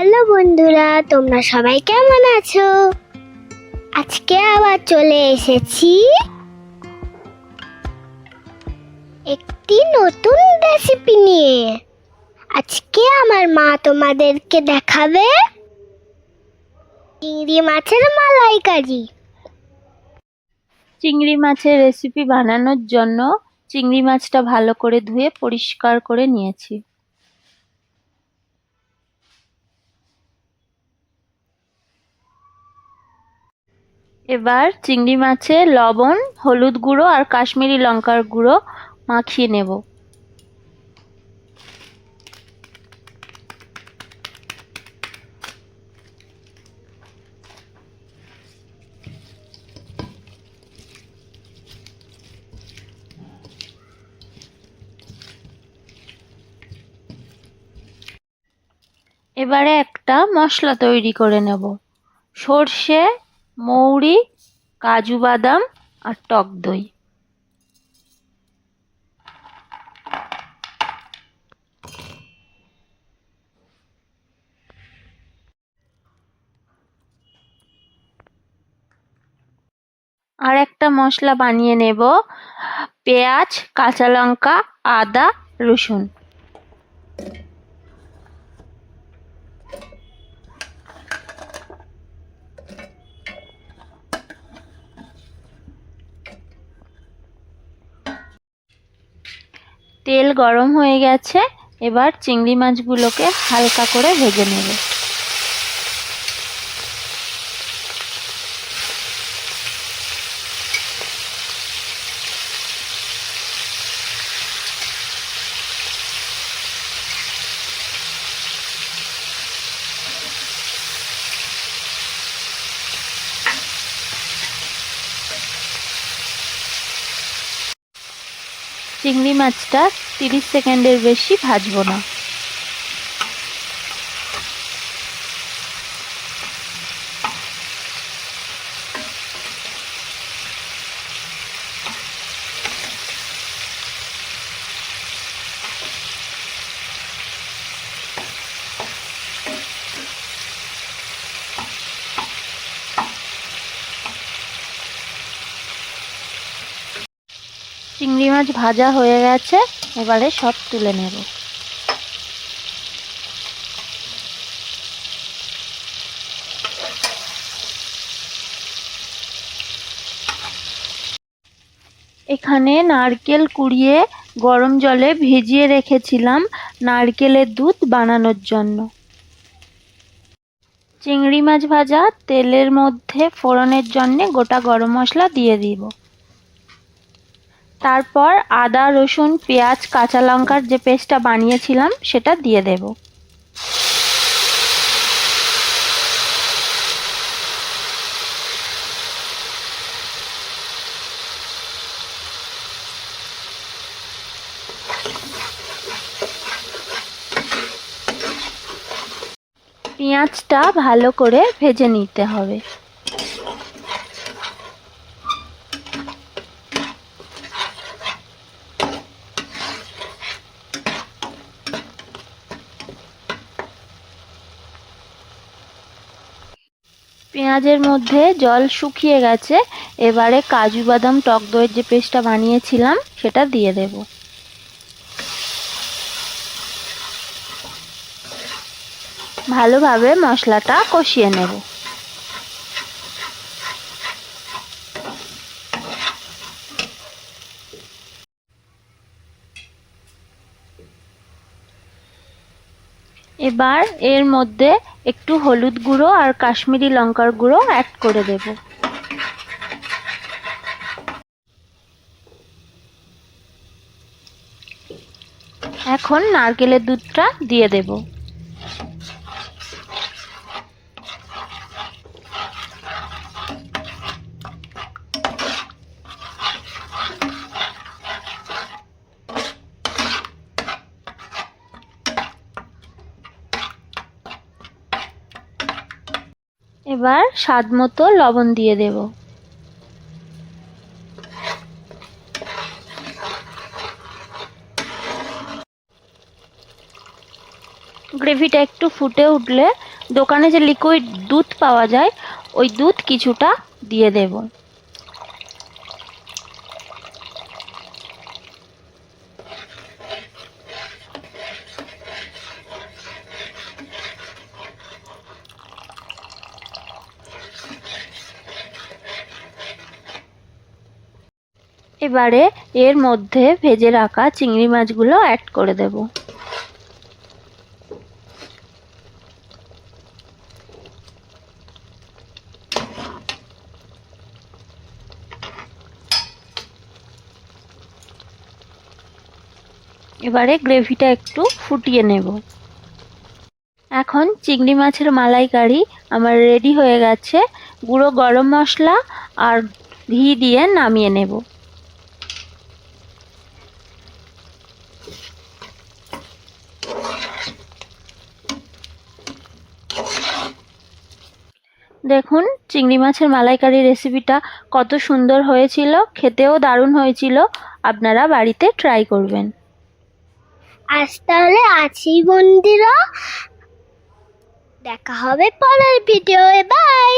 Hello বন্ধুরা, তোমরা সবাই কেমন আছো? আজকে আবার চলে এসেছি একটি নতুন রেসিপি নিয়ে। আজকে আমার মা তোমাদেরকে দেখাবে চিংড়ি মাছের মালাইকারি। চিংড়ি মাছের রেসিপি বানানোর জন্য চিংড়ি মাছটা ভালো করে ধুয়ে পরিষ্কার করে নিয়েছি। এবার চিংড়ি মাছে লবণ, হলুদ গুঁড়ো আর কাশ্মীরি লঙ্কার গুঁড়ো মাখিয়ে নেব। এবারে একটা মশলা তৈরি করে নেব। সর্ষে মৌরি, কাজু বাদাম আর টক দই। আর একটা মশলা বানিয়ে নেব, পেঁয়াজ, কাঁচা লঙ্কা, আদা, রসুন। তেল গরম হয়ে গেছে এবার চিংড়ি মাছগুলোকে হালকা করে ভেজে নেব। চিংড়ি মাছটা তিরিশ সেকেন্ডের বেশি ভাজবো না। চিংড়ি মাছ ভাজা হয়ে গেছে, এবারে সব তুলে নেব। এখানে নারকেল কুড়িয়ে গরম জলে ভিজিয়ে রেখেছিলাম নারকেলের দুধ বানানোর জন্য। চিংড়ি মাছ ভাজা তেলের মধ্যে ফোড়নের জন্যে গোটা গরম মশলা দিয়ে দিব। তারপর আদা, রসুন, পেঁয়াজ, কাঁচা লঙ্কার যে পেস্টটা বানিয়েছিলাম, সেটা দিয়ে দেব। পেঁয়াজটা ভালো করে ভেজে নিতে হবে। পেঁয়াজের মধ্যে জল শুকিয়ে গেছে, এবারে কাজু বাদাম, টক দইয়ের যে পেস্টটা বানিয়েছিলাম, সেটা দিয়ে দেব। ভালোভাবে মশলাটা কষিয়ে নেব। এবার এর মধ্যে একটু হলুদ গুঁড়ো আর কাশ্মীরি লঙ্কার গুঁড়ো অ্যাড করে দেব। এখন নারকেলের দুধটা দিয়ে দেব। এবার স্বাদ মতো লবণ দিয়ে দেব। গ্রেভিটা একটু ফুটে উঠলে দোকানে যে লিকুইড দুধ পাওয়া যায়, ওই দুধ কিছুটা দিয়ে দেব। এবারে এর মধ্যে ভেজে রাখা চিংড়ি মাছগুলো অ্যাড করে দেব। এবারে গ্রেভিটা একটু ফুটিয়ে নেব। এখন চিংড়ি মাছের মালাইকারি আমার রেডি হয়ে গেছে। গুঁড়ো গরম মশলা আর ঘি দিয়ে নামিয়ে নেব। দেখুন, চিংড়ি মাছের মালাইকারি রেসিপিটা কত সুন্দর হয়েছিল, খেতেও দারুণ হয়েছিল। আপনারা বাড়িতে ট্রাই করবেন। আজ তাহলে আছি বন্দিরা দেখা হবে পরের ভিডিওয়ে বাই